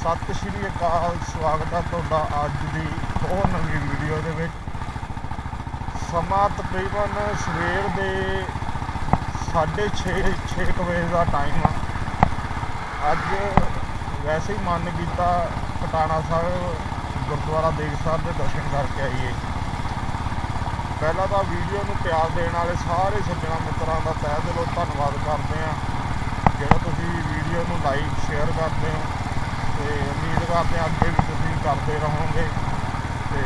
ਸਤਿ ਸ਼੍ਰੀ ਅਕਾਲ, ਸਵਾਗਤ ਹੈ ਤੁਹਾਡਾ ਅੱਜ ਦੀ ਹੋਰ ਨਵੀਂ ਵੀਡੀਓ ਦੇ ਵਿੱਚ। ਸਮਾਂ ਤਕਰੀਬਨ ਸਵੇਰ ਦੇ 6:30 6 ਵਜੇ ਦਾ ਟਾਈਮ ਆ। ਅੱਜ ਵੈਸੇ ਹੀ ਮਨ ਕੀਤਾ ਪਟਾਣਾ ਸਾਹਿਬ ਗੁਰਦੁਆਰਾ ਦੇਗ ਸਾਹਿਬ ਦੇ ਦਰਸ਼ਨ ਕਰਕੇ ਆਈਏ। ਪਹਿਲਾਂ ਤਾਂ ਵੀਡੀਓ ਨੂੰ ਪਿਆਰ ਦੇਣ ਵਾਲੇ ਸਾਰੇ ਸੱਜਣਾ ਮਿੱਤਰਾਂ ਦਾ ਤਹਿ ਦਿਲੋਂ ਧੰਨਵਾਦ ਕਰਦੇ ਆ ਜਿਹੜਾ ਤੁਸੀਂ ਵੀਡੀਓ ਨੂੰ ਲਾਈਕ ਸ਼ੇਅਰ ਕਰਦੇ ਹੋ ਤੇ ਅੱਗੇ ਵੀ ਤੁਸੀਂ ਕਰਦੇ ਰਹੋਗੇ। ਤੇ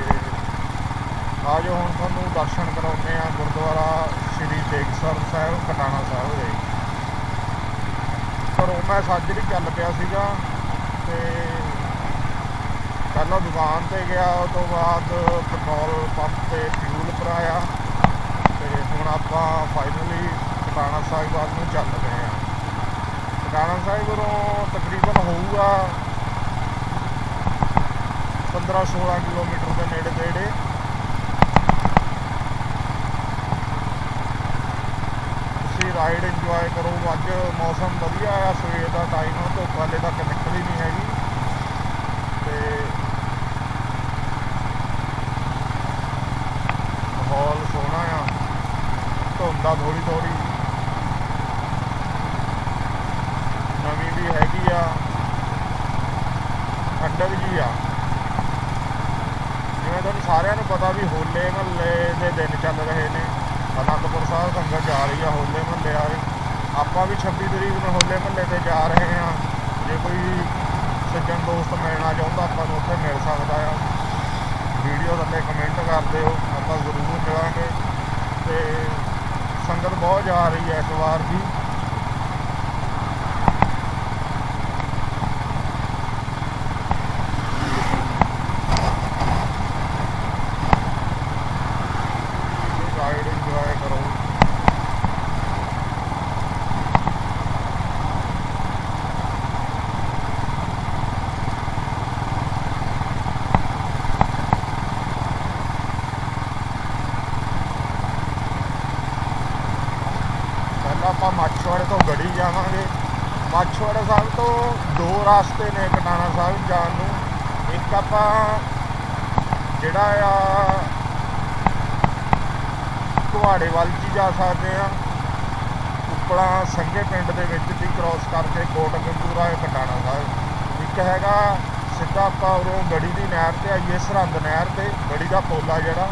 ਆਜੋ ਹੁਣ ਤੁਹਾਨੂੰ ਦਰਸ਼ਨ ਕਰਾਉਂਦੇ ਆ ਗੁਰਦੁਆਰਾ ਸ੍ਰੀ ਤੇਗਸਰ ਸਾਹਿਬ ਕਟਾਣਾ ਸਾਹਿਬ ਦੇ। ਘਰੋਂ ਮੈਂ ਸਾਜਰੀ ਚੱਲ ਪਿਆ ਸੀਗਾ ਤੇ ਪਹਿਲਾਂ ਦੁਕਾਨ ਤੇ ਗਿਆ ਉਸ ਤੋਂ ਬਾਅਦ ਪੈਟਰੋਲ ਪੰਪ ਤੇ ਫਿਊਲ ਭਰਾਇਆ। ਤੇ ਹੁਣ ਆਪਾਂ ਫਾਈਨਲੀ ਕਟਾਣਾ ਸਾਹਿਬ ਵੱਲ ਨੂੰ ਚੱਲ ਰਹੇ ਹਾਂ। ਕਟਾਣਾ ਸਾਹਿਬ ਤੋਂ ਤਕਰੀਬਨ ਹੋਊਗਾ 15-16 ਕਿਲੋਮੀਟਰ ਦੇ ਨੇੜੇ ਤੇੜੇ। ਤੁਸੀਂ ਰਾਈਡ ਇੰਜੋਏ ਕਰੋ। ਅੱਜ ਮੌਸਮ ਵਧੀਆ ਆ। ਸਵੇਰ ਦਾ ਟਾਈਮ ਆ, ਧੁੱਪ ਹਾਲੇ ਤੱਕ ਨਿਕਲੀ ਨਹੀਂ ਹੈਗੀ। ਤੇ ਮਾਹੌਲ ਸੋਹਣਾ ਆ। ਧੁੰਦਾ ਥੋੜੀ ਥੋੜੀ ਨਵੀਂ ਵੀ ਹੈਗੀ ਆ। ਠੰਡਕ ਜੀ ਆ। ਸਾਰਿਆਂ ਨੂੰ ਪਤਾ ਵੀ ਹੋਲੇ ਮਹੱਲੇ ਦੇ ਦਿਨ ਚੱਲ ਰਹੇ ਨੇ। ਅਨੰਦਪੁਰ ਸਾਹਿਬ ਸੰਗਤ ਜਾ ਰਹੀ ਆ ਹੋਲੇ ਮਹੱਲੇ ਆ ਆਪਾਂ ਵੀ 26 ਤਰੀਕ ਨੂੰ ਹੋਲੇ ਮਹੱਲੇ ਤੇ ਜਾ ਰਹੇ ਆ। ਜੇ ਕੋਈ ਸੱਜਣ ਦੋਸਤ ਮਿਲਣਾ ਚਾਹੁੰਦਾ, ਆਪਾਂ ਨੂੰ ਉੱਥੇ ਮਿਲ ਸਕਦਾ ਆ। ਵੀਡੀਓ ਥੱਲੇ ਕਮੈਂਟ ਕਰ ਦਿਓ, ਆਪਾਂ ਜ਼ਰੂਰ ਮਿਲਾਂਗੇ ਤੇ ਸੰਗਤ ਬਹੁਤ ਜਾ ਰਹੀ ਹੈ ਇਸ ਵਾਰ ਵੀ ਰਾਈਡ ਇੰਜੋਏ ਕਰੋ ਪਹਿਲਾਂ ਆਪਾਂ ਮਾਛਵਾੜੇ ਤੋਂ ਗੜੀ ਜਾਵਾਂਗੇ ਮਾਛਵਾੜਾ ਸਾਹਿਬ ਤੋਂ ਦੋ ਰਸਤੇ ਨੇ ਕਟਾਣਾ ਸਾਹਿਬ ਜਾਣ ਨੂੰ। ਇੱਕ ਆਪਾਂ ਜਿਹੜਾ ਆ ਕੁਹਾੜੇ ਵੱਲ ਜੀ ਜਾ ਸਕਦੇ ਆ ਉਪਲਾ ਸੰਘੇ ਪਿੰਡ ਦੇ ਵਿੱਚ ਦੀ ਕ੍ਰਾਸ ਕਰਕੇ ਕੋਟ ਗੰਗੂਰਾ ਕਟਾਣਾ ਸਾਹਿਬ। ਇੱਕ ਹੈਗਾ ਸਿੱਧਾ ਆਪਾਂ ਉਰੋਂ ਗੜੀ ਦੀ ਨਹਿਰ ਤੇ ਆਈਏ, ਸਰਹੰਦ ਨਹਿਰ ਤੇ, ਗੜੀ ਦਾ ਪੋਲਾ ਜਿਹੜਾ।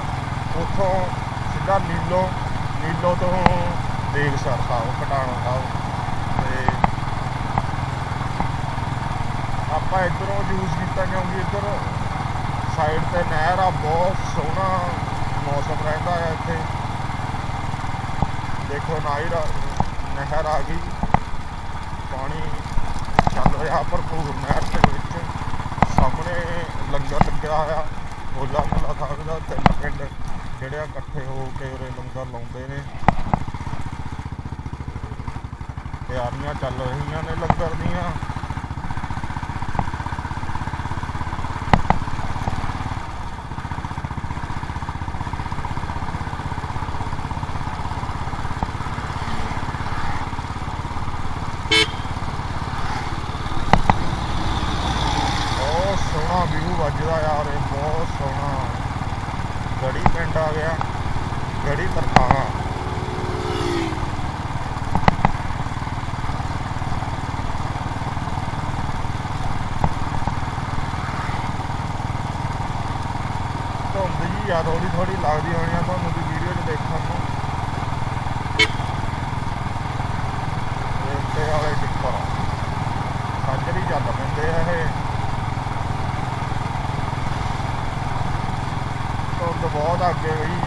ਉੱਥੋਂ ਸਿੱਧਾ ਨੀਲੋ ਨੀਲੋ ਤੋਂ ਦੇਗਸਰ ਸਾਹਿਬ ਕਟਾਣਾ ਸਾਹਿਬ ਤੇ ਆਪਾਂ ਇੱਧਰੋਂ ਯੂਜ਼ ਕੀਤਾ ਕਿਉਂਕਿ ਇੱਧਰ ਸਾਈਡ ਤੇ ਨਹਿਰ ਆ, ਬਹੁਤ ਸੋਹਣਾ ਮੌਸਮ ਰਹਿੰਦਾ ਹੈ ਇੱਥੇ। ਦੇਖੋ ਨਾਇਰ ਨਹਿਰ ਆ ਗਈ। ਪਾਣੀ ਚੱਲ ਰਿਹਾ ਭਰਪੂਰ ਨਹਿਰ ਦੇ ਵਿੱਚ। ਸਾਹਮਣੇ ਲੰਗਰ ਲੱਗਿਆ ਹੋਇਆ ਹੋਲਾ ਮਹੱਲਾ ਸਾਹਿਬ ਦਾ, ਤਿੰਨ ਪਿੰਡ ਜਿਹੜੇ ਆ ਇਕੱਠੇ ਹੋ ਕੇ ਉਰੇ ਲੰਗਰ ਲਾਉਂਦੇ ਨੇ। ਤਿਆਰੀਆਂ ਚੱਲ ਰਹੀਆਂ ਨੇ ਲੰਗਰ ਦੀਆਂ ਬਹੁਤ ਸੋਹਣਾ ਵਿਊ ਵੱਜਦਾ ਯਾਰ ਇਹ ਬਹੁਤ ਸੋਹਣਾ ਗੜੀ ਪਿੰਡ ਆ ਗਿਆ ਗੜੀ ਤਰਖਾਣਾ ਧੁੰਦ ਜੀ ਆ ਥੋੜੀ ਥੋੜੀ ਲੱਗਦੀ ਹੋਣੀ ਆ ਤੁਹਾਨੂੰ ਵੀ ਵੀਡੀਓ 'ਚ ਦੇਖਣ ਨੂੰ ਰੇਤੇ ਵਾਲੇ ਟਿੱਪਰ ਸਾਜਰੀ ਚੱਲ ਪੈਂਦੇ ਆ ਇਹ ਧੁੰਦ ਬਹੁਤ ਅੱਗੇ ਗਈ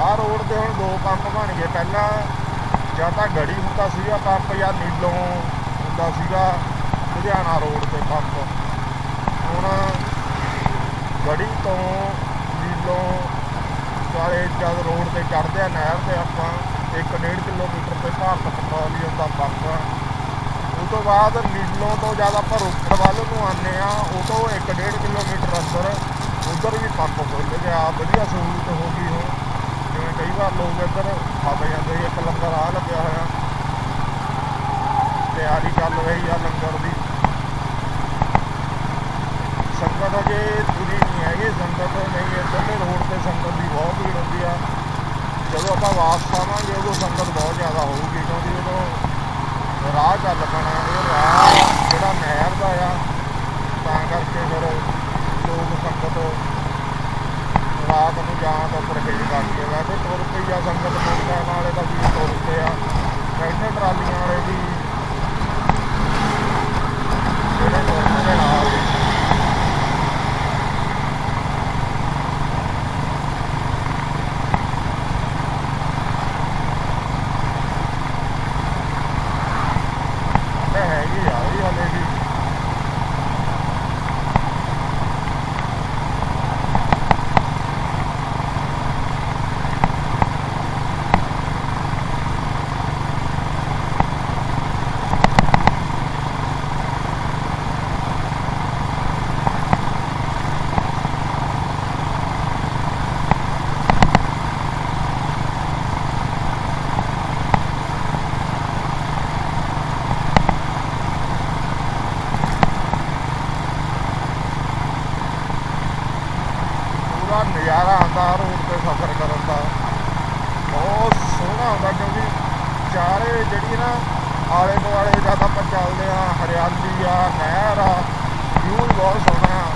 ਆਹ ਰੋਡ ਤੇ ਹੁਣ ਦੋ ਪੰਪ ਬਣ ਗਏ। ਪਹਿਲਾਂ ਜਾਂ ਤਾਂ ਗੜੀ ਹੁੰਦਾ ਸੀਗਾ ਪੰਪ ਜਾਂ ਨੀਲੋਂ ਹੁੰਦਾ ਸੀਗਾ, ਲੁਧਿਆਣਾ ਰੋਡ ਤੇ ਪੰਪ। ਹੁਣ ਗੜੀ ਤੋਂ ਨੀਲੋਂ ਵਾਲੇ ਜਦ ਰੋਡ ਤੇ ਚੜ੍ਹਦੇ ਆ ਨਹਿਰ ਤੇ ਆਪਾਂ 1.5 ਕਿਲੋਮੀਟਰ ਤੇ ਭਾਰਤ ਪੈਟਰੋਲੀਅਮ ਦਾ ਪੰਪ ਆ। ਉਹ ਤੋਂ ਬਾਅਦ ਨੀਲੋਂ ਤੋਂ ਜਦ ਆਪਾਂ ਰੋਪੜ ਵੱਲ ਨੂੰ ਆਉਂਦੇ ਆ, ਉਹ ਤੋਂ 1.5 ਕਿਲੋਮੀਟਰ ਅੰਦਰ ਉਧਰ ਵੀ ਪੰਪ ਖੁੱਲ੍ਹ ਗਿਆ। ਵਧੀਆ ਸਹੂਲਤ ਹੋ ਗਈ ਹੁਣ। ਜਿਵੇਂ ਲੋਕ ਇੱਧਰ ਫਸ ਜਾਂਦੇ ਸੀ, ਇੱਕ ਲੰਗਰ ਆ ਲੱਗਿਆ ਹੋਇਆ। ਤਿਆਰੀ ਚੱਲ ਰਹੀ ਆ ਲੰਗਰ ਦੀ। ਸੰਗਤ ਅਜੇ ਪੂਰੀ ਨਹੀਂ ਹੈਗੀ ਸੰਗਤ ਨਹੀਂ ਇੱਧਰ ਇੱਧਰਲੇ ਰੋਡ ਤੇ ਸੰਗਤ ਦੀ ਬਹੁਤ ਭੀੜ ਹੁੰਦੀ ਆ। ਜਦੋਂ ਆਪਾਂ ਵਾਪਸ ਆਵਾਂਗੇ ਉਦੋਂ ਸੰਗਤ ਬਹੁਤ ਜ਼ਿਆਦਾ ਹੋਊਗੀ ਕਿਉਂਕਿ ਉਦੋਂ ਰਾਹ ਚੱਲ ਪੈਣਾ ਇਹ ਰਾਹ ਜਿਹੜਾ ਨਹਿਰ ਦਾ ਆ ਤਾਂ ਕਰਕੇ ਫਿਰ ਲੋਕ ਸੰਗਤ ਰਾਤ ਨੂੰ ਜਾਣ ਤੋਂ ਪਰਹੇਜ਼ ਕਰਕੇ ਵੈਸੇ ਤੁਰ ਪਈ ਆ ਸੰਗਤ ਮੋਟਰਸਾਈਕਲ ਵਾਲੇ ਤਾਂ ਵੀ ਤੁਰ ਪਏ ਆ। ਟਰੈਕਟਰ ਟਰਾਲੀਆਂ ਵਾਲੇ ਵੀ ਜਿਹੜੇ ਤੁਰ ਪਏ ਨਾਲ ਤੇ ਹੈਗੀ ਆ ਇਹ ਹਲੇ ਵੀ ਪੂਰਾ ਨਜ਼ਾਰਾ ਆਉਂਦਾ ਰੋਡ ਤੇ ਸਫ਼ਰ ਕਰਨ ਦਾ ਬਹੁਤ ਸੋਹਣਾ ਹੁੰਦਾ ਕਿਉਂਕਿ ਚਾਰੇ ਜਿਹੜੀ ਨਾ ਆਲੇ ਦੁਆਲੇ ਜਦ ਆਪਾਂ ਚੱਲਦੇ ਆ ਹਰਿਆਲੀ ਆ ਨਹਿਰ ਆ ਵਿਊ ਬਹੁਤ ਸੋਹਣਾ ਆ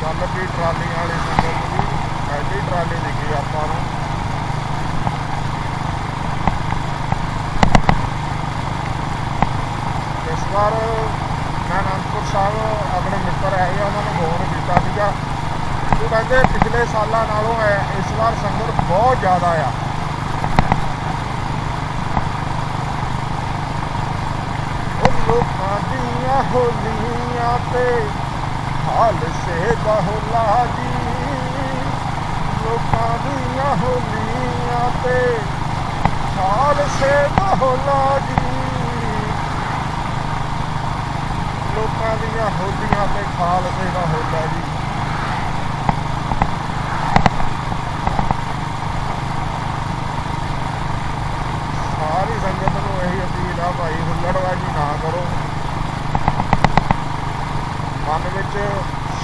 ਚੱਲ ਪਈ ਟਰਾਲੀ ਵਾਲੀ ਸੰਗਤ ਦੀ ਐਡੀ ਟਰਾਲੀ ਦਿਖੀ ਆਪਾਂ ਨੂੰ ਇਸ ਵਾਰ ਮੈਂ ਅਨੰਦਪੁਰ ਸਾਹਿਬ ਆਪਣੇ ਮਿੱਤਰ ਆਏ ਆ ਉਹਨਾਂ ਨੂੰ ਫੋਨ ਕੀਤਾ ਸੀਗਾ ਉਹ ਕਹਿੰਦੇ ਪਿਛਲੇ ਸਾਲਾਂ ਨਾਲੋਂ ਐ ਇਸ ਵਾਰ ਸੰਗਤ ਬਹੁਤ ਜ਼ਿਆਦਾ ਆ। ਉਹ ਲੋਕਾਂ ਦੀਆਂ ਹੋਲੀਆਂ ਤੇ ਹਾਲ ਸੇ ਬਹੁਲਾ ਜੀ। ਲੋਕਾਂ ਦੀਆਂ ਹੋਲੀਆਂ ਤੇ ਹਾਲ ਸੇ ਬਹੁਲਾ ਜੀ। ਲੋਕਾਂ ਦੀਆਂ ਹੋਲੀਆਂ ਤੇ ਖਾਲਸੇ ਦਾ ਹੋਲਾ ਜੀ ਸਾਰੀ ਸੰਗਤ ਨੂੰ ਇਹੀ ਅਪੀਲ ਆ ਭਾਈ ਹੁੱਲੜਬਾਜੀ ਨਾ ਕਰੋ ਮਨ ਵਿੱਚ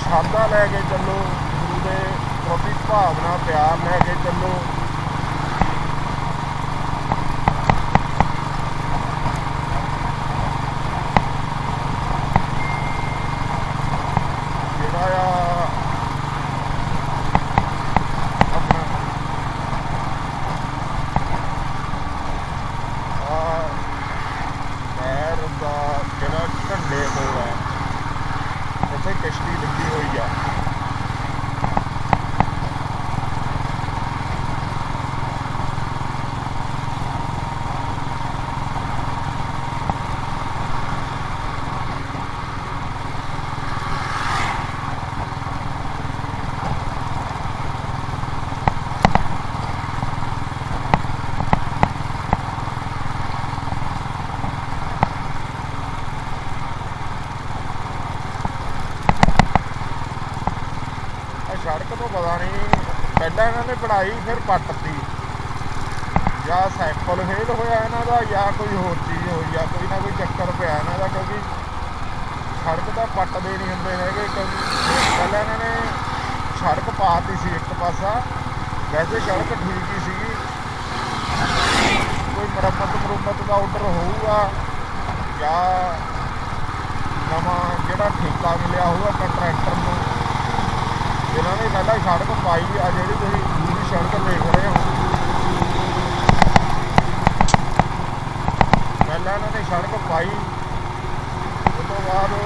ਸ਼ਰਧਾ ਲੈ ਕੇ ਚੱਲੋ ਗੁਰੂ ਦੇ ਪ੍ਰਤੀ ਭਾਵਨਾ ਪਿਆਰ ਲੈ ਕੇ ਚੱਲੋ ਜਿਹੜਾ ਆ ਆਪਣਾ ਆ ਨਹਿਰ ਦਾ ਜਿਹੜਾ ਝੰਡੇ ਕੋਲ ਆ ਉੱਥੇ ਕਸ਼ਤੀ ਲੱਗੀ ਹੋਈ ਆ ਆ ਸੜਕ ਤੋਂ ਪਤਾ ਨਹੀਂ ਪਹਿਲਾਂ ਇਹਨਾਂ ਨੇ ਬਣਾਈ ਫਿਰ ਪੱਟਤੀ ਜਾਂ ਸਾਈਕਲ ਫੇਲ ਹੋਇਆ ਇਹਨਾਂ ਦਾ, ਜਾਂ ਕੋਈ ਹੋਰ ਚੀਜ਼ ਹੋਈ ਆ ਕੋਈ ਨਾ ਕੋਈ ਚੱਕਰ ਪਿਆ ਇਹਨਾਂ ਦਾ, ਕਿਉਂਕਿ ਸੜਕ ਤਾਂ ਪੱਟਦੇ ਨਹੀਂ ਹੁੰਦੇ ਹੈਗੇ ਪਹਿਲਾਂ ਇਹਨਾਂ ਨੇ ਸੜਕ ਪਾਤੀ ਸੀ ਇੱਕ ਪਾਸਾ। ਵੈਸੇ ਸੜਕ ਠੀਕ ਹੀ ਸੀਗੀ। ਕੋਈ ਮੁਰੰਮਤ ਮੁਰੰਮਤ ਦਾ ਆਰਡਰ ਹੋਊਗਾ, ਜਾਂ ਨਵਾਂ ਜਿਹੜਾ ਠੇਕਾ ਮਿਲਿਆ ਹੋਊਗਾ ਕੰਟਰੈਕਟਰ ਨੂੰ ਇਹਨਾਂ ਨੇ ਪਹਿਲਾਂ ਹੀ ਸੜਕ ਪਾਈ ਆ, ਜਿਹੜੀ ਤੁਸੀਂ ਦੂਰੀ ਸੜਕ ਦੇਖ ਰਹੇ ਹੋ। ਪਹਿਲਾਂ ਇਹਨਾਂ ਨੇ ਸੜਕ ਪਾਈ, ਉਸ ਤੋਂ ਬਾਅਦ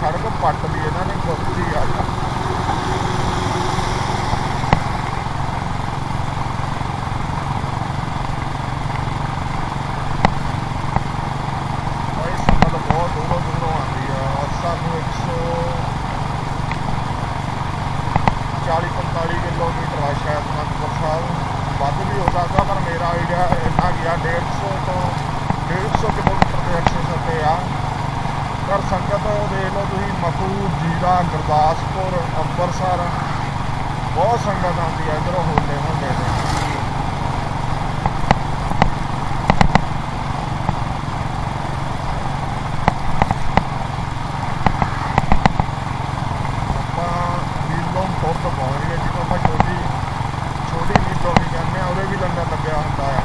ਸੜਕ ਪੱਟ ਲਈ ਇਹਨਾਂ ਨੇ ਗੁੱਤੀ ਆ ਭਾਈ ਸੰਗਤ ਬਹੁਤ ਦੂਰੋਂ ਦੂਰੋਂ ਆਉਂਦੀ ਆ ਔਰ ਸਾਨੂੰ 100 45 ਕਿਲੋਮੀਟਰ ਆ ਸ਼ਾਇਦ ਅਨੰਦਪੁਰ ਸਾਹਿਬ ਵੱਧ ਵੀ ਹੋ ਸਕਦਾ ਪਰ ਮੇਰਾ ਆਈਡੀਆ ਇੰਨਾ ਗਿਆ 150 ਤੋਂ 150 ਕਿਲੋਮੀਟਰ ਦੇ ਐਕਸੈਸ ਤੇ ਆ ਪਰ ਸੰਗਤ ਦੇਖ ਲਓ ਤੁਸੀਂ ਮਖੂ ਜੀਰਾ ਗੁਰਦਾਸਪੁਰ ਅੰਮ੍ਰਿਤਸਰ ਬਹੁਤ ਸੰਗਤ ਆਉਂਦੀ ਹੈ ਇਧਰੋਂ ਹੋਲੇ ਹੁੰਦੇ ਨੇ ਆਪਾਂ ਨੀਲੋਂ ਫੋਰਟ ਪਹੁੰਚ ਗਏ ਜਿਹਨੂੰ ਆਪਾਂ ਛੋਟੀ ਛੋਟੀ ਨੀਲੋਂ ਵੀ ਕਹਿੰਦੇ ਆ ਉਹਦੇ ਵੀ ਲੰਗਰ ਲੱਗਿਆ ਹੁੰਦਾ ਆ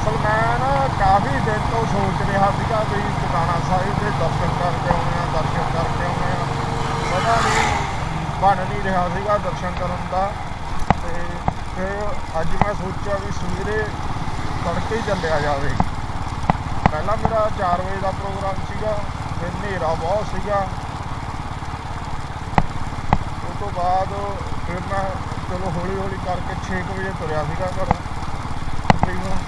ਅਸਲ ਮੈਂ ਨਾ ਕਾਫੀ ਦਿਨ ਤੋਂ ਸੋਚ ਰਿਹਾ ਸੀਗਾ ਵੀ ਟਿਕਾਣਾ ਸਾਹਿਬ ਦੇ ਦਰਸ਼ਨ ਕਰਕੇ ਆਉਣੇ ਆ ਦਰਸ਼ਨ ਕਰਕੇ ਆਉਣੇ ਆ ਪਤਾ ਨਹੀਂ ਬਣ ਨਹੀਂ ਰਿਹਾ ਸੀਗਾ ਦਰਸ਼ਨ ਕਰਨ ਦਾ ਤੇ ਫਿਰ ਅੱਜ ਮੈਂ ਸੋਚਿਆ ਵੀ ਸਵੇਰੇ ਤੜਕੇ ਹੀ ਚੱਲਿਆ ਜਾਵੇ ਪਹਿਲਾਂ ਮੇਰਾ 4 ਵਜੇ ਦਾ ਪ੍ਰੋਗਰਾਮ ਸੀਗਾ ਫਿਰ ਹਨੇਰਾ ਬਹੁਤ ਸੀਗਾ। ਉਸ ਤੋਂ ਬਾਅਦ ਫਿਰ ਮੈਂ ਚਲੋ ਹੌਲੀ ਹੌਲੀ ਕਰਕੇ 6 ਵਜੇ ਤੁਰਿਆ ਸੀਗਾ ਘਰੋਂ। ਤਕਰੀਬਨ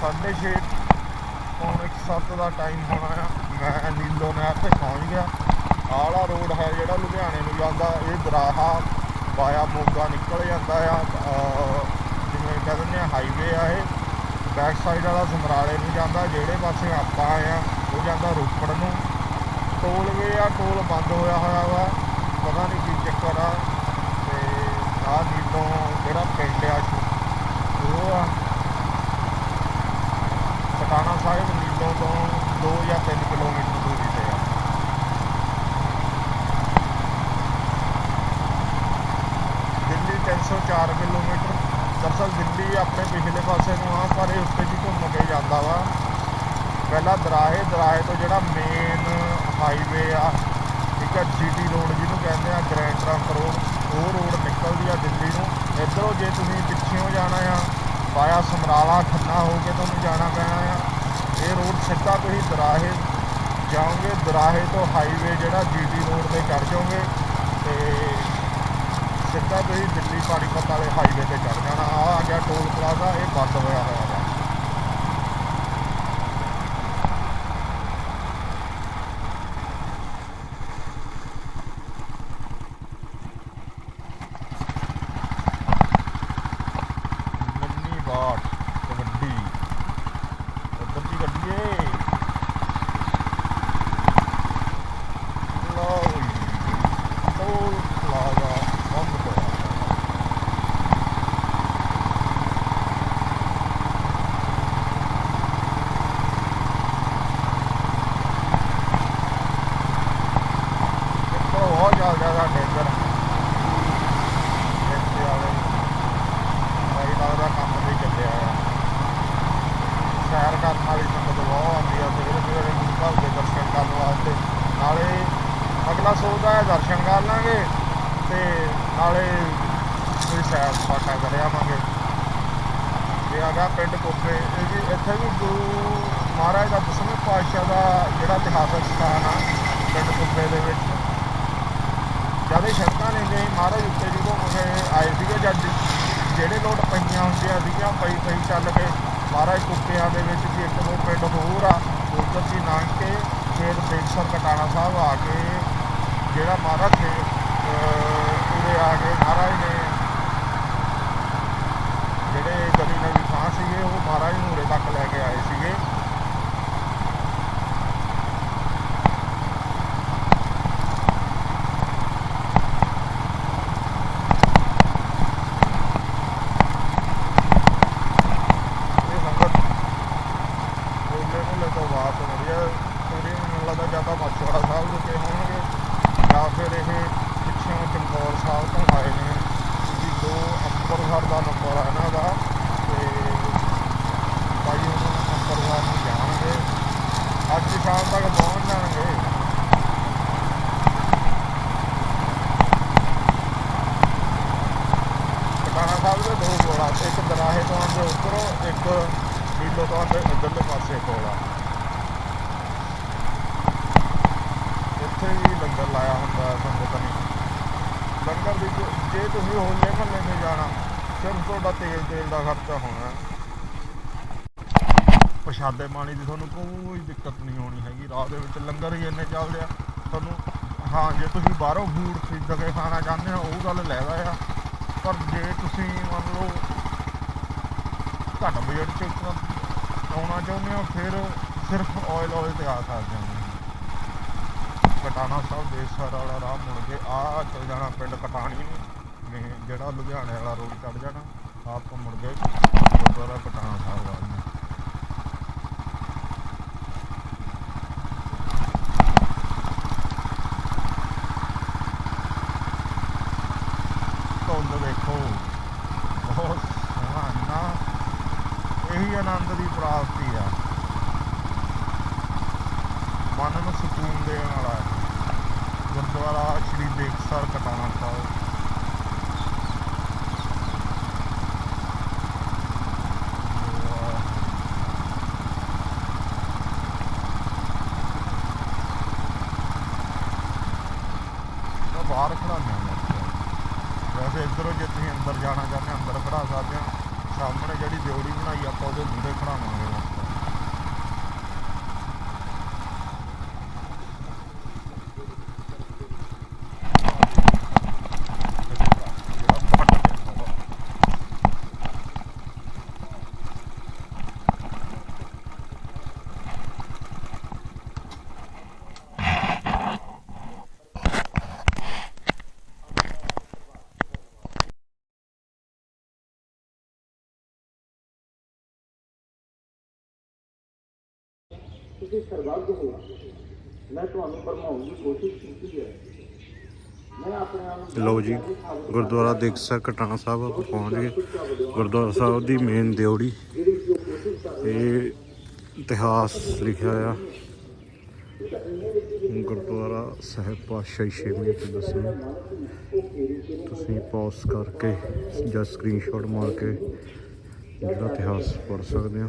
ਸਾਢੇ ਛੇ, ਪੌਣੇ ਕੁ ਸੱਤ ਦਾ ਟਾਈਮ ਹੋਣਾ ਆ ਮੈਂ ਨੀਲੋ ਨਹਿਰ ਤੇ ਪਹੁੰਚ ਗਿਆ। ਆਲਾ ਰੋਡ ਹੈ ਜਿਹੜਾ ਲੁਧਿਆਣੇ ਨੂੰ ਜਾਂਦਾ, ਇਹ ਦਰਾਹਾ ਵਾਇਆ ਮੋਗਾ ਨਿਕਲ ਜਾਂਦਾ ਆ। ਜਿਵੇਂ ਕਹਿ ਦਿੰਦੇ ਆ ਹਾਈਵੇ ਆ ਇਹ। ਬੈਕ ਸਾਈਡ ਵਾਲਾ ਸਮਰਾਲੇ ਨੂੰ ਜਾਂਦਾ, ਜਿਹੜੇ ਪਾਸੇ ਆਪਾਂ ਆਏ ਆ, ਉਹ ਜਾਂਦਾ ਰੋਪੜ ਨੂੰ। ਟੋਲਵੇ ਆ ਟੋਲ ਬੰਦ ਹੋਇਆ ਹੋਇਆ ਵਾ। ਪਤਾ ਨਹੀਂ ਕੀ ਚੱਕਰ ਆ। ਤੇ ਆਹ ਨੀਲੋਂ ਜਿਹੜਾ ਪਿੰਡ ਆ, ਉਹ ਆ। ਪਟਾਣਾ ਸਾਹਿਬ ਨੀਲੋਂ ਤੋਂ 2 ਜਾਂ 3 ਕਿਲੋਮੀਟਰ ਦੂਰੀ ਤੇ ਆ। ਦਿੱਲੀ 304 ਕਿਲੋਮੀਟਰ। ਦਰਅਸਲ ਦਿੱਲੀ ਆਪਣੇ ਪਿਛਲੇ ਪਾਸੇ ਨੂੰ ਆ, ਪਰ ਇਹ ਉੱਤੇ ਦੀ ਘੁੰਮ ਕੇ ਜਾਂਦਾ ਵਾ। ਪਹਿਲਾਂ ਦਰਾਹੇ ਦਰਾਹੇ ਤੋਂ ਜਿਹੜਾ ਮੇਨ ਹਾਈਵੇ ਆ। ਠੀਕ ਆ ਜੀਟੀ ਰੋਡ ਜਿਹਨੂੰ ਕਹਿੰਦੇ ਆ ਗ੍ਰੈਂਡ ਟਰੰਕ ਰੋਡ ਉਹ ਰੋਡ ਨਿਕਲਦੀ ਆ ਦਿੱਲੀ ਨੂੰ। ਇੱਧਰੋਂ ਜੇ ਤੁਸੀਂ ਪਿੱਛੇੋਂ ਜਾਣਾ ਆ ਵਾਇਆ ਸਮਰਾਲਾ ਖੰਨਾ ਹੋ ਕੇ ਤੁਹਾਨੂੰ ਜਾਣਾ ਪੈਣਾ ਆ। ਇਹ ਰੋਡ ਸਿੱਧਾ ਤੁਸੀਂ ਦਰਾਹੇ ਜਾਓਗੇ, ਦਰਾਹੇ ਤੋਂ ਹਾਈਵੇ ਜਿਹੜਾ ਜੀਟੀ ਰੋਡ ਤੇ ਚੜ ਜਾਓਗੇ, ਤੇ ਸਿੱਧਾ ਤੁਸੀਂ ਦਿੱਲੀ ਪਾਣੀਪਤ ਵਾਲੇ ਹਾਈਵੇ ਤੇ ਚੜ ਜਾਣਾ। ਆ ਆ ਗਿਆ ਟੋਲ ਪਲਾਜ਼ਾ ਇਹ ਬੰਦ ਹੋਇਆ ਹੋਇਆ ਵਾ ਮੰਨੀ ਬਾਟ ਕਬੱਡੀ ਉੱਧਰ ਦੀ ਗੱਡੀਏ ਲਓ ਜੀ ਟੋਲ ਪਲਾਜ਼ਾ ਬੰਦ ਹੋਇਆ ਹੋਇਆ। ਦੇਖੋ ਬਹੁਤ ਜ਼ਿਆਦਾ ਜ਼ਿਆਦਾ ਡੇਂਜਰ ਇੱਥੇ ਵਾਲੇ ਭਾਈ ਲੱਗਦਾ ਕੰਮ ਤੇ ਚੱਲਿਆ ਆ ਸੈਰ ਕਰਨ ਵਾਲੀ ਸੰਗਤ ਬਹੁਤ ਆਉਂਦੀ ਆ ਸਵੇਰੇ ਸਵੇਰੇ ਗੁਰੂ ਘਰ ਦੇ ਦਰਸ਼ਨ ਕਰਨ ਵਾਸਤੇ ਨਾਲੇ ਅਗਲਾ ਸੋਚਦਾ ਹੈ ਦਰਸ਼ਨ ਕਰ ਲਾਂਗੇ ਤੇ ਨਾਲੇ ਕੋਈ ਸੈਰ ਸਪਾਟਾ ਕਰ ਆਵਾਂਗੇ ਹੈਗਾ ਆਗਾ ਪਿੰਡ ਕੋਪੇ ਇਹ ਵੀ ਇੱਥੇ ਵੀ ਗੁਰੂ ਮਹਾਰਾਜ ਦਾ ਦਸਵੇਂ ਪਾਤਸ਼ਾਹ ਦਾ ਜਿਹੜਾ ਇਤਿਹਾਸਕ ਸਥਾਨ ਆ ਪਿੰਡ ਕੋਪੇ ਦੇ ਵਿੱਚ। ਜਦ ਇਹ ਸੜਕਾਂ ਨੇ ਗਏ ਮਹਾਰਾਜ ਉੱਤੇ ਜਦੋਂ ਮੁਗੇ ਆਏ ਸੀਗੇ ਜਦ ਜਿਹੜੇ ਲੋਟ ਪਈਆਂ ਹੁੰਦੀਆਂ ਸੀਗੀਆਂ ਪਈ ਪਈ ਚੱਲ ਕੇ ਮਹਾਰਾਜ ਕੁੱਪਿਆਂ ਦੇ ਵਿੱਚ ਵੀ ਇੱਕ ਦੋ ਪਿੰਡ ਹੋਰ ਆ ਉਧਰ ਦੀ ਲੰਘ ਕੇ ਫਿਰ ਬੇਕਸਰ ਕਟਾਣਾ ਸਾਹਿਬ ਆ ਕੇ ਜਿਹੜਾ ਮਹਾਰਾਜ ਨੇ ਅਹ, ਆ ਕੇ ਮਹਾਰਾਜ ਨੇ ਜਿਹੜੇ ਗਲੀ ਨਵੀਂ ਥਾਂ ਸੀਗੇ ਉਹ ਮਹਾਰਾਜ ਨੂੰ ਤੱਕ ਲੈ ਕੇ ਆਏ ਸੀਗੇ ਇਹ ਸੰਗਤ ਹੋਲੇ ਮੁਹੱਲੇ ਤੋਂ ਬਾਅਦ ਵਧੀਆ ਪੂਰੀ ਮੈਨੂੰ ਲੱਗਦਾ ਜਾਂ ਤਾਂ ਮਾਛੋੜਾ ਸਾਹਿਬ ਰੁਕੇ ਹੋਣਗੇ ਜਾਂ ਫਿਰ ਇਹ ਪਿੱਛੋਂ ਚਮਕੌਰ ਸਾਹਿਬ ਤੋਂ ਆਏ ਨੇ ਕਿਉਂਕਿ ਦੋ ਅੰਮ੍ਰਿਤਸਰ ਦਾ ਨੰਬਰ ਆ ਇਹਨਾਂ ਦਾ ਤੇ ਭਾਈ ਉਹਨਾਂ ਅੰਮ੍ਰਿਤਸਰ ਲਾਇਆ ਹੁੰਦਾ ਹੈ ਸੰਗਤ ਨੇ ਲੰਗਰ ਦੀ ਜੋ- ਜੇ ਤੁਸੀਂ ਹੋਲੇ ਮਹੱਲੇ ਤੇ ਜਾਣਾ ਸਿਰਫ ਤੁਹਾਡਾ ਤੇਲ ਤੇਲ ਦਾ ਖਰਚਾ ਹੋਣਾ। ਹੈ। ਪ੍ਰਸ਼ਾਦੇ ਪਾਣੀ ਦੀ ਤੁਹਾਨੂੰ ਕੋਈ ਦਿੱਕਤ ਨਹੀਂ ਹੋਣੀ ਹੈਗੀ। ਰਾਹ ਦੇ ਵਿੱਚ ਲੰਗਰ ਹੀ ਇੰਨੇ ਚੱਲਦੇ ਆ ਤੁਹਾਨੂੰ, ਹਾਂ, ਜੇ ਤੁਸੀਂ ਬਾਹਰੋਂ ਫੂਡ ਖਰੀਦ ਕੇ ਖਾਣਾ ਚਾਹੁੰਦੇ ਹੋ, ਉਹ ਗੱਲ ਲੈਦਾ ਆ ਪਰ ਜੇ ਤੁਸੀਂ ਮੰਨ ਲਓ ਘੱਟ ਬਜਟ 'ਚ ਇੱਕ ਆਉਣਾ ਚਾਹੁੰਦੇ ਹੋ, ਫਿਰ ਸਿਰਫ ਆਇਲ ਆਇਲ ਤੇ ਆ ਸਕਦੇ ਹੋ। ਕਟਾਣਾ ਸਾਹਿਬ ਦੇਸਰ ਵਾਲਾ ਰਾਹ ਮੁੜ ਕੇ ਆ, ਚਲ ਜਾਣਾ ਪਿੰਡ ਕਟਾਣੀ ਨੂੰ। ਮੈਂ ਜਿਹੜਾ ਲੁਧਿਆਣੇ ਵਾਲਾ ਰੋਡ ਚੜ ਜਾਣਾ। ਆਪ ਮੁੜ ਕੇ ਗੁਰਦੁਆਰਾ ਕਟਾਣਾ ਸਾਹਿਬ ਵੱਲ ਨੂੰ ਧੁੰਦ ਦੇਖੋ, ਬਹੁਤ ਸੋਹਣਾ ਇਹੀ ਆਨੰਦ ਦੀ ਪ੍ਰਾਪਤੀ ਆ। ਮਨ ਨੂੰ ਸਕੂਨ ਦੇਣ ਵਾਲਾ ਹੈ। ਗੁਰਦੁਆਰਾ ਸ਼੍ਰੀ ਦੇਖਸਰ ਕਟਾਣਾ ਸਾਹਿਬ ਵਾਹ। ਤਾਂ ਬਾਹਰ ਖੜਾਉਂਦੇ ਹਾਂ ਬੱਚੇ ਵੈਸੇ ਇੱਧਰੋਂ ਜੇ ਤੁਸੀਂ ਅੰਦਰ ਜਾਣਾ ਚਾਹੁੰਦੇ ਹੋ ਅੰਦਰ ਖੜਾ ਸਕਦੇ ਹੋ ਸਾਹਮਣੇ ਜਿਹੜੀ ਦਿਉੜੀ ਬਣਾਈ ਆਪਾਂ ਉਹਦੇ ਮੂਹਰੇ ਖੜਾਵਾਂਗੇ ਬੱਚੇ ਜਿਹੜਾ ਫਟ ਕੇ ਸੌਂਦਾ। ਤੁਸੀਂ ਸਰਬੱਤ ਹੋ ਮੈਂ ਤੁਹਾਨੂੰ ਫਰਮਾਉਣ ਦੀ ਕੋਸ਼ਿਸ਼ ਕੀਤੀ ਹੈ। ਲਓ ਜੀ ਗੁਰਦੁਆਰਾ ਦੇਖਸਰ ਕਟਾਣਾ ਸਾਹਿਬ ਪਹੁੰਚ ਗਏ। ਗੁਰਦੁਆਰਾ ਸਾਹਿਬ ਦੀ ਮੇਨ ਦਿਉੜੀ ਇਹ ਇਤਿਹਾਸ ਲਿਖਿਆ ਆ। ਗੁਰਦੁਆਰਾ ਸਾਹਿਬ ਪਾਤਸ਼ਾਹੀ ਛੇਵੀਂ ਤੇ ਦੱਸਣਾ ਤੁਸੀਂ ਪੌਜ਼ ਕਰਕੇ ਜਾਂ ਸਕਰੀਨਸ਼ਾਟ ਮਾਰ ਕੇ ਜਿਹੜਾ ਇਤਿਹਾਸ ਪੜ੍ਹ ਸਕਦੇ ਹੋ।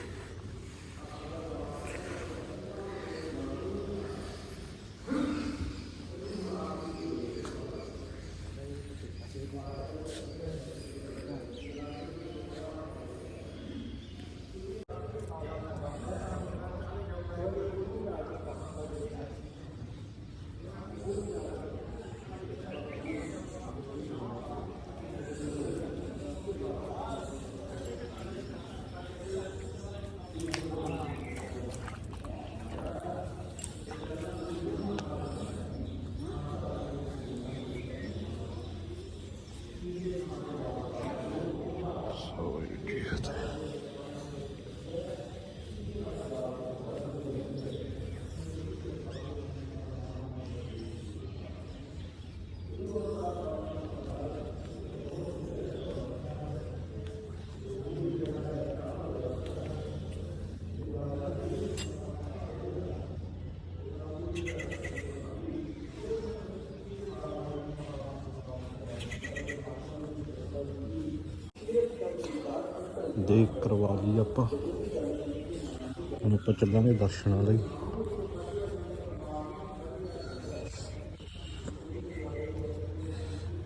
ਦੇਖ ਕਰਵਾ ਲਈ ਆਪਾਂ। ਹੁਣ ਆਪਾਂ ਚੱਲਾਂਗੇ ਦਰਸ਼ਨਾਂ ਲਈ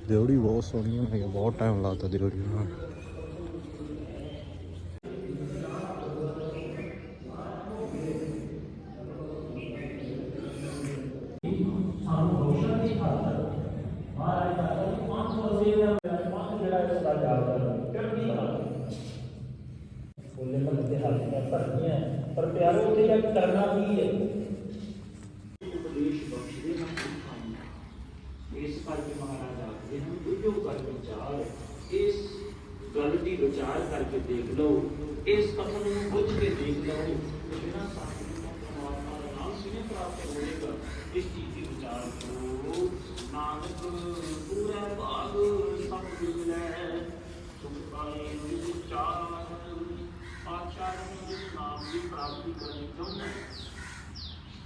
ਦਿਉੜੀ ਬਹੁਤ ਸੋਹਣੀ ਹੈ ਬਹੁਤ ਟਾਈਮ ਲੱਗਦਾ ਦਿਉੜੀ ਬਣਾਉਣ ਨੂੰ। ਫੁੱਲੇ ਮਨ ਦੇ ਹੱਥ ਨਾਲ ਭਰਨੀਆਂ ਪਰ ਪਿਆਰੋ ਉਹਦੇ ਲਈ ਕਰਨਾ ਕੀ ਹੈ? ਉਪਦੇਸ਼ ਬਖਸ਼ਦੇ ਹਨ ਸਿੱਖਾਂ ਨੂੰ ਇਸ ਕਰਕੇ ਮਹਾਰਾਜ ਆਖਦੇ ਹਨ, ਬੁੱਝੋ ਕਰ ਵਿਚਾਰ। ਇਸ ਗੱਲ ਦੀ ਵਿਚਾਰ ਕਰਕੇ ਦੇਖ ਲਓ। ਇਸ ਕਥਨ ਨੂੰ ਬੁੱਝ ਕੇ ਦੇਖ ਲਓ। ਤੇ ਬਿਨਾਂ ਸਾਥੀ ਤੋਂ ਪਰਮਾਤਮਾ ਦਾ ਨਾਮ ਸਿਵੇਂ ਪ੍ਰਾਪਤ ਹੋਵੇਗਾ? ਇਸ ਚੀਜ਼ ਦੀ ਵਿਚਾਰ ਕਰੋ। ਨਾਨਕ, ਪੂਰਾ ਭਾਗ ਸਭ ਮਿਲੈ ਸੁਖ ਪਾਏ ਵਿਚਾਰ ਆਚਾਰਨ ਦੇ ਨਾਮ ਦੀ ਪ੍ਰਾਪਤੀ ਕਰਨੀ ਚਾਹੁੰਦਾ ਹੈ।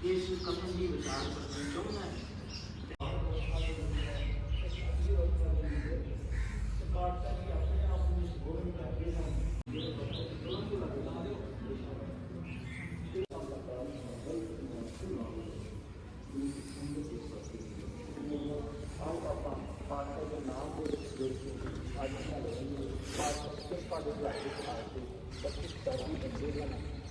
ਇਸ ਕਥਨ ਦੀ ਵਿਚਾਰ ਕਰਨੀ ਚਾਹੁੰਦਾ ਹੈ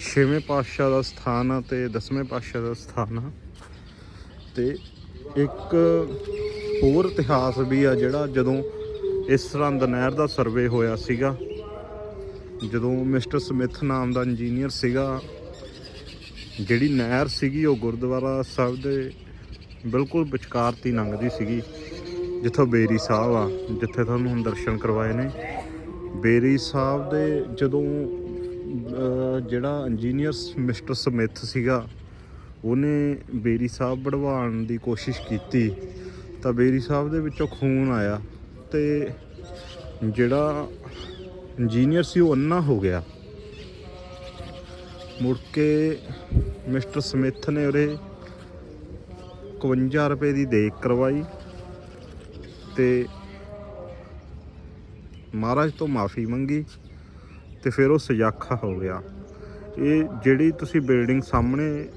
ਛੇਵੇਂ ਪਾਤਸ਼ਾਹ ਦਾ ਸਥਾਨ ਆ ਤੇ ਦਸਵੇਂ ਪਾਤਸ਼ਾਹ ਦਾ ਸਥਾਨ ਆ। ਤੇ ਇੱਕ ਹੋਰ ਇਤਿਹਾਸ ਵੀ ਆ ਜਿਹੜਾ ਜਦੋਂ ਇਸ ਤਰ੍ਹਾਂ ਦਾ ਨਹਿਰ ਦਾ ਸਰਵੇ ਹੋਇਆ ਸੀਗਾ, ਜਦੋਂ ਮਿਸਟਰ ਸਮਿਥ ਨਾਮ ਦਾ ਇੰਜੀਨੀਅਰ ਸੀਗਾ, ਜਿਹੜੀ ਨਹਿਰ ਸੀਗੀ ਉਹ ਗੁਰਦੁਆਰਾ ਸਾਹਿਬ ਦੇ ਬਿਲਕੁਲ ਵਿਚਕਾਰ ਤੀ ਲੰਘਦੀ ਸੀਗੀ, ਜਿੱਥੋਂ ਬੇਰੀ ਸਾਹਿਬ ਆ, ਜਿੱਥੇ ਤੁਹਾਨੂੰ ਹੁਣ ਦਰਸ਼ਨ ਕਰਵਾਏ ਨੇ। ਬੇਰੀ ਸਾਹਿਬ ਦੇ ਜਦੋਂ ਜਿਹੜਾ ਇੰਜੀਨੀਅਰ ਮਿਸਟਰ ਸਮਿਥ ਸੀਗਾ, ਉਹਨੇ ਬੇਰੀ ਸਾਹਿਬ ਵੜਵਾਉਣ ਦੀ ਕੋਸ਼ਿਸ਼ ਕੀਤੀ। ਤਾਂ ਬੇਰੀ ਸਾਹਿਬ ਦੇ ਵਿੱਚੋਂ ਖੂਨ ਆਇਆ ਤੇ ਜਿਹੜਾ ਇੰਜੀਨੀਅਰ ਸੀ, ਉਹ ਅੰਨਾ ਹੋ ਗਿਆ। ਮੁੜ ਕੇ ਮਿਸਟਰ ਸਮਿਥ ਨੇ ਉਹਦੇ 51 ਰੁਪਏ ਦੀ ਦੇਖ ਕਰਵਾਈ ਤੇ ਮਹਾਰਾਜ ਤੋਂ ਮਾਫੀ ਮੰਗੀ ਤੇ ਫਿਰ ਉਹ ਸਜਾਖਾ ਹੋ ਗਿਆ। ਇਹ ਜਿਹੜੀ ਤੁਸੀਂ ਬਿਲਡਿੰਗ ਸਾਹਮਣੇ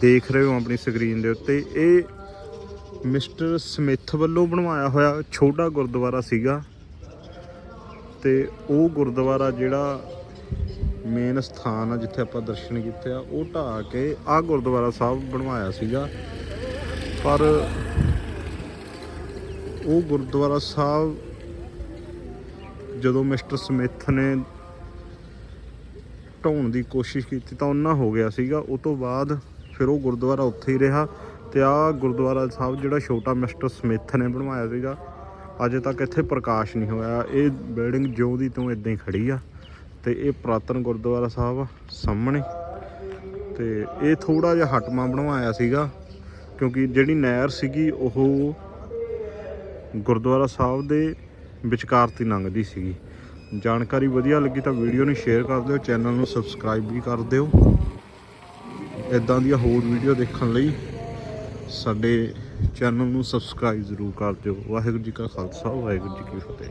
ਦੇਖ ਰਹੇ ਹੋ ਆਪਣੀ ਸਕਰੀਨ ਦੇ ਉੱਤੇ, ਇਹ ਮਿਸਟਰ ਸਮਿਥ ਵੱਲੋਂ ਬਣਵਾਇਆ ਹੋਇਆ ਛੋਟਾ ਗੁਰਦੁਆਰਾ ਸੀਗਾ। ਤੇ ਉਹ ਗੁਰਦੁਆਰਾ ਜਿਹੜਾ ਮੇਨ ਸਥਾਨ ਆ ਜਿੱਥੇ ਆਪਾਂ ਦਰਸ਼ਨ ਕੀਤੇ ਆ, ਉਹ ਢਾਹ ਕੇ ਆ ਗੁਰਦੁਆਰਾ ਸਾਹਿਬ ਬਣਵਾਇਆ ਸੀਗਾ। ਪਰ ਉਹ ਗੁਰਦੁਆਰਾ ਸਾਹਿਬ ਜਦੋਂ ਮਿਸਟਰ ਸਮਿਥ ਨੇ ਢਾਉਣ ਦੀ ਕੋਸ਼ਿਸ਼ ਕੀਤੀ ਤਾਂ ਉਹਨਾਂ ਹੋ ਗਿਆ ਸੀਗਾ। ਉਹ ਤੋਂ ਬਾਅਦ ਫਿਰ ਉਹ ਗੁਰਦੁਆਰਾ ਉੱਥੇ ਹੀ ਰਿਹਾ ਤੇ ਆ ਗੁਰਦੁਆਰਾ ਸਾਹਿਬ ਜਿਹੜਾ ਛੋਟਾ ਮਿਸਟਰ ਸਮਿਥ ਨੇ ਬਣਵਾਇਆ ਸੀਗਾ, ਅਜੇ ਤੱਕ ਇੱਥੇ ਪ੍ਰਕਾਸ਼ ਨਹੀਂ ਹੋਇਆ। ਇਹ ਬਿਲਡਿੰਗ ਜਿਉਂ ਦੀ ਤੋਂ ਇਦਾਂ ਹੀ ਖੜੀ ਆ ਤੇ ਇਹ ਪੁਰਾਤਨ ਗੁਰਦੁਆਰਾ ਸਾਹਿਬ ਸਾਹਮਣੇ। ਤੇ ਇਹ ਥੋੜਾ ਜਿਹਾ ਹਟਮਾ ਬਣਵਾਇਆ ਸੀਗਾ ਕਿਉਂਕਿ ਜਿਹੜੀ ਨਹਿਰ ਸੀਗੀ, ਉਹ ਗੁਰਦੁਆਰਾ ਸਾਹਿਬ ਦੇ ਵਿਚਕਾਰ ਤੀ ਲੰਘਦੀ ਸੀਗੀ। ਜਾਣਕਾਰੀ ਵਧੀਆ ਲੱਗੀ ਤਾਂ ਵੀਡੀਓ ਨੂੰ ਸ਼ੇਅਰ ਕਰ ਦਿਓ, ਚੈਨਲ ਨੂੰ ਸਬਸਕ੍ਰਾਈਬ ਵੀ ਕਰ ਦਿਓ। ਇਦਾਂ ਦੀਆਂ ਹੋਰ ਵੀਡੀਓ ਦੇਖਣ ਲਈ ਸਾਡੇ ਚੈਨਲ ਨੂੰ ਸਬਸਕ੍ਰਾਈਬ ਜ਼ਰੂਰ ਕਰ ਦਿਓ। ਵਾਹਿਗੁਰੂ ਜੀ ਕਾ ਖਾਲਸਾ, ਵਾਹਿਗੁਰੂ ਜੀ ਕੀ ਫਤਿਹ।